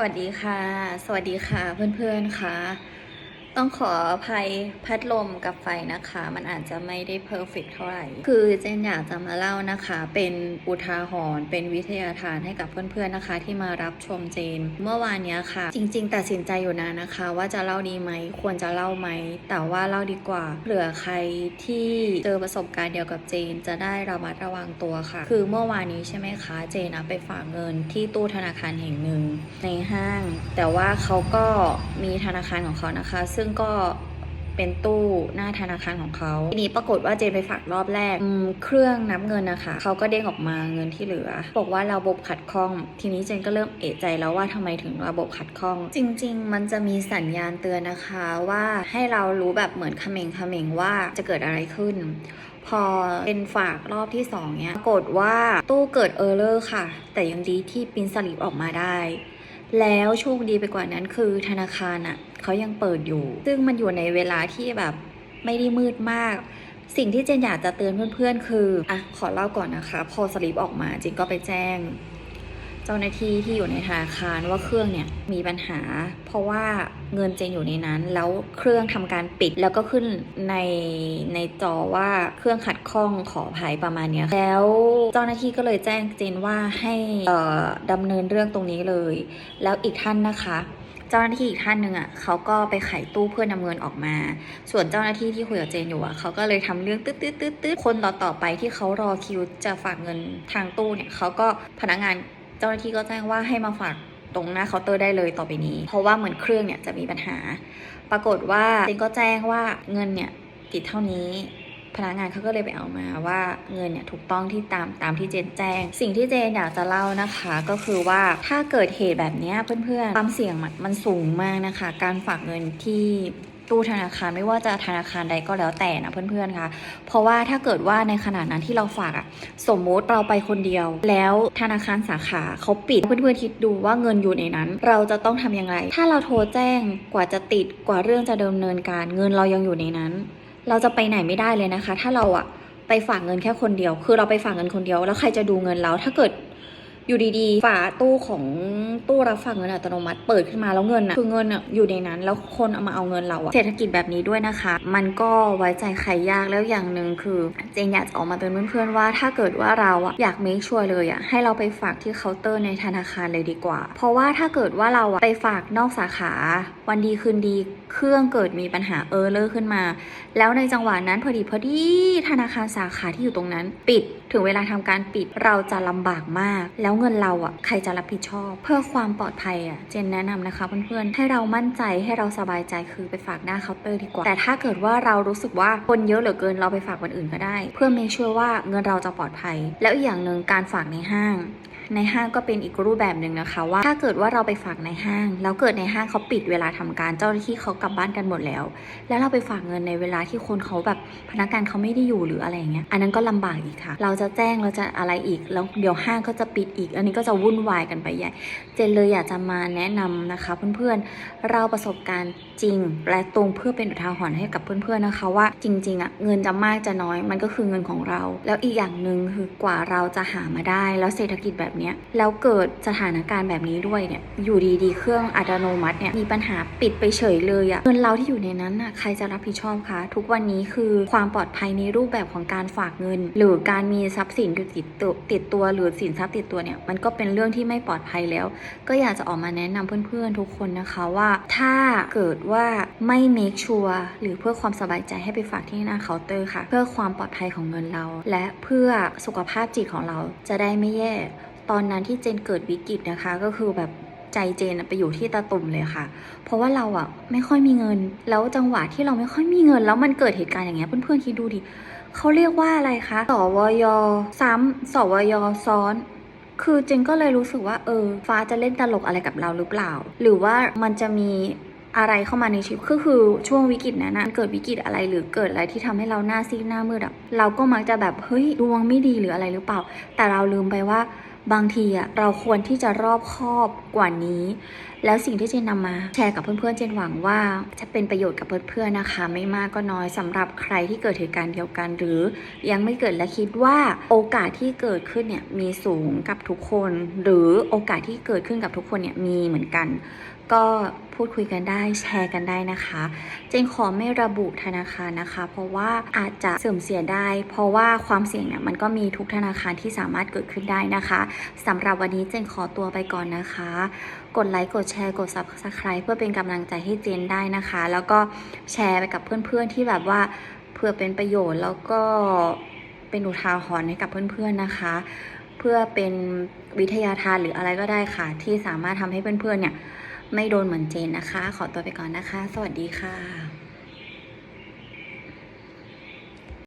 วัสดีค่ะ สวัสดีค่ะเพื่อนๆค่ะ ต้องขออภัยพัดลมกับไฟนะคะ มันอาจจะไม่ได้เพอร์เฟกเท่าไหร่ คือเจนอยากจะมาเล่านะคะ เป็นอุทาหรณ์เป็นวิทยาทานให้กับเพื่อนๆนะคะ ที่มารับชมเจน เมื่อวานนี้ค่ะ จริง ๆ ตัดสินใจอยู่นานนะคะ ว่าจะเล่าดีไหมควรจะเล่าไหม แต่ว่าเล่าดีกว่าเผื่อใครที่เจอประสบการณ์เดียวกับเจน จะได้ระมัดระวังตัวค่ะ คือเมื่อวานนี้ใช่ไหมคะเจนอะไปฝากเงินที่ตู้ธนาคารแห่งหนึ่งในห้าง แต่ว่าเขาก็มีธนาคารของเขานะคะ ซึ่งก็เป็นตู้หน้าธนาคารของเขาทีนี้ปรากฏว่าเจนไปฝากรอบแรกเครื่องนับเงินนะคะเขาก็เด้งออกมาเงินที่เหลือ บอกว่าระบบขัดข้อง ทีนี้เจนก็เริ่มเอะใจแล้วว่าทำไมถึงระบบขัดข้อง จริง ๆ มันจะมีสัญญาณเตือนนะคะว่าให้เรารู้แบบเหมือนเขม่งเขม่งว่าจะเกิดอะไรขึ้น พอเป็นฝากรอบที่สองเนี้ยปรากฏว่าตู้เกิดเออร์เลอร์ค่ะ แต่ยังดีที่ปริ้นสลิปออกมาได้ แล้วโชคดีไปกว่านั้นคือธนาคารอะเขายังเปิดอยู่ ซึ่งมันอยู่ในเวลาที่แบบไม่ได้มืดมาก สิ่งที่เจนอยากจะเตือนเพื่อนๆ คืออะขอเล่าก่อนนะคะ พอสลิปออกมาเจนก็ไปแจ้ง เจ้าหน้าที่ที่อยู่ในธนาคารว่าเครื่องเนี่ยมีปัญหา เพราะว่าเงินเจนอยู่ในนั้น แล้วเครื่องทำการปิดแล้วก็ขึ้นในในจอว่าเครื่องขัดข้องขอภัยประมาณเนี้ยแล้วเจ้าหน้าที่ก็เลยแจ้งเจนว่าให้เอ่อดำเนินเรื่องตรงนี้เลย แล้วอีกท่านนะคะเจ้าหน้าที่อีกท่านหนึ่งอะเขาก็ไปไขตู้เพื่อนำเงินออกมา ส่วนเจ้าหน้าที่ที่คุยกับเจนอยู่อะเขาก็เลยทำเรื่องตืดตืดตืดตืดคนต่อต่อๆไปที่เขารอคิวจะฝากเงินทางตู้เนี่ยเขาก็พนักงาน เจ้าหน้าที่ก็แจ้งว่าให้มาฝากตรงหน้าเคาน์เตอร์ได้เลยต่อไปนี้ เพราะว่าเหมือนเครื่องเนี่ยจะมีปัญหา ปรากฏว่าเจนก็แจ้งว่าเงินเนี่ยติดเท่านี้พนักงานเขาก็เลยไปเอามาว่าเงินเนี่ยถูกต้องที่ตามตามที่เจนแจ้ง สิ่งที่เจนอยากจะเล่านะคะ ก็คือว่าถ้าเกิดเหตุแบบนี้เพื่อนๆความเสี่ยงมันสูงมากนะคะ การฝากเงินที่ ตู้ธนาคารไม่ว่าจะธนาคารใดก็แล้วแต่นะเพื่อนๆคะเพราะว่าถ้าเกิดว่าในขณะนั้นที่เราฝากอะสมมุติเราไปคนเดียว แล้วธนาคารสาขาเขาปิดเพื่อนๆคิดดูว่าเงินอยู่ในนั้น เราจะต้องทำยังไง ถ้าเราโทรแจ้งกว่าจะติดกว่าเรื่องจะดำเนินการ เงินเรายังอยู่ในนั้น เราจะไปไหนไม่ได้เลยนะคะ ถ้าเราอะไปฝากเงินแค่คนเดียว คือเราไปฝากเงินคนเดียว แล้วใครจะดูเงินเราถ้าเกิด อยู่ดีๆ ฝาตู้ของตู้รับฝากเงินอัตโนมัติเปิดขึ้นมาแล้วเงินอะคือเงินอะอยู่ในนั้น แล้วคนเอามาเอาเงินเราอะเศรษฐกิจแบบนี้ด้วยนะคะ มันก็ไว้ใจใครยากแล้วอย่างหนึ่งคือ เจนอยากจะออกมาเตือนเพื่อนๆว่า ถ้าเกิดว่าเราอะอยากเมคชัวร์เลยอะให้เราไปฝากที่เคาน์เตอร์ในธนาคารเลยดีกว่า เพราะว่าถ้าเกิดว่าเราอะไปฝากนอกสาขา วันดีคืนดีเครื่องเกิดมีปัญหาเออร์เลอร์ขึ้นมา แล้วในจังหวะนั้นพอดีพอดีธนาคารสาขาที่อยู่ตรงนั้น ปิดถึงเวลาทำการปิดเราจะลำบากมาก แล้วเงินเราอะใครจะรับผิดชอบ เพื่อความปลอดภัยอะเจนแนะนำนะคะเพื่อนๆให้เรามั่นใจให้เราสบายใจคือไปฝากหน้าเคาน์เตอร์ดีกว่า แต่ถ้าเกิดว่าเรารู้สึกว่าคนเยอะเหลือเกินเราไปฝากวันอื่นก็ได้ เพื่อเมคชัวร์ว่าเงินเราจะปลอดภัย แล้วอีกอย่างหนึ่งการฝากในห้าง ในห้างก็เป็นอีกรูปแบบหนึ่งนะคะ ว่าถ้าเกิดว่าเราไปฝากในห้าง แล้วเกิดในห้างเขาปิดเวลาทำการเจ้าหน้าที่เขากลับบ้านกันหมดแล้ว แล้วเราไปฝากเงินในเวลาที่คนเขาแบบพนักงานเขาไม่ได้อยู่หรืออะไรเงี้ยอันนั้นก็ลำบากอีกค่ะ เราจะแจ้งเราจะอะไรอีกแล้วเดี๋ยวห้างก็จะปิดอีก อันนี้ก็จะวุ่นวายกันไปใหญ่ เจนเลยอยากจะมาแนะนำนะคะเพื่อนๆเราประสบการณ์จริง และตรงเพื่อเป็นอุทาหรณ์ให้กับเพื่อนๆนะคะ ว่าจริงๆอะเงินจะมากจะน้อยมันก็คือเงินของเรา แล้วอีกอย่างหนึ่งคือกว่าเราจะหามาได้แล้วเศรษฐกิจแบบนี้ยแล้วเกิดสถานการณ์แบบนี้ด้วยเนี่ยอยู่ดีๆ เครื่องอัตโนมัติเนี่ยมีปัญหาปิดไปเฉยเลยอะเงินเราที่อยู่ในนั้นอะใครจะรับผิดชอบคะทุกวันนี้คือความปลอดภัยในรูปแบบของการฝากเงิน หรือการมีทรัพย์สินติดตัวติดตัวหรือสินทรัพย์ติดตัวเนี่ยมันก็เป็นเรื่องที่ไม่ปลอดภัยแล้ว ก็อยากจะออกมาแนะนำเพื่อนๆทุกคนนะคะว่าถ้าเกิดว่าไม่ make sure หรือเพื่อความสบายใจให้ไปฝากที่หน้าเคาน์เตอร์ค่ะ เพื่อความปลอดภัยของเงินเรา และเพื่อสุขภาพจิตของเราจะได้ไม่แย่ ตอนนั้นที่เจนเกิดวิกฤตนะคะ ก็คือแบบใจเจนไปอยู่ที่ตาตุ่มเลยค่ะ เพราะว่าเราอะไม่ค่อยมีเงิน แล้วจังหวะที่เราไม่ค่อยมีเงิน แล้วมันเกิดเหตุการณ์อย่างเงี้ยเพื่อนๆคิดดูดิเขาเรียกว่าอะไรคะสวยซ้ำสวยซ้อน คือเจนก็เลยรู้สึกว่าเออ ฟ้าจะเล่นตลกอะไรกับเราหรือเปล่า หรือว่ามันจะมีอะไรเข้ามาในชีวิตก็คือช่วงวิกฤตนั้นนะเกิดวิกฤตอะไรหรือเกิดอะไรที่ทำให้เราหน้าซีดหน้ามืดอะเราก็มักจะแบบเฮ้ยดวงไม่ดีหรืออะไรหรือเปล่า แต่เราลืมไปว่า บางทีอะเราควรที่จะรอบคอบกว่านี้ แล้วสิ่งที่เจนนำมาแชร์กับเพื่อนๆ เจนหวังว่าจะเป็นประโยชน์กับเพื่อนๆนะคะ ไม่มากก็น้อยสำหรับใครที่เกิดเหตุการณ์เดียวกัน หรือยังไม่เกิดและคิดว่าโอกาสที่เกิดขึ้นเนี่ยมีสูงกับทุกคน หรือโอกาสที่เกิดขึ้นกับทุกคนเนี่ยมีเหมือนกัน ก็พูดคุยกันได้แชร์กันได้นะคะเจนขอไม่ระบุธนาคารนะคะ เพราะว่าอาจจะเสื่อมเสียได้ เพราะว่าความเสี่ยงเนี่ยมันก็มีทุกธนาคารที่สามารถเกิดขึ้นได้นะคะสำหรับวันนี้เจนขอตัวไปก่อนนะคะ กดไลค์กดแชร์กด subscribe เพื่อเป็นกำลังใจให้เจนได้นะคะ แล้วก็แชร์ไปกับเพื่อนๆที่แบบว่าเพื่อเป็นประโยชน์แล้วก็เป็นอุทาหรณ์ให้กับเพื่อนๆนะคะ เพื่อเป็นวิทยาทานหรืออะไรก็ได้ค่ะ ที่สามารถทำให้เพื่อนๆเนี่ย ไม่โดนเหมือนเจนนะคะ ขอตัวไปก่อนนะคะ สวัสดีค่ะ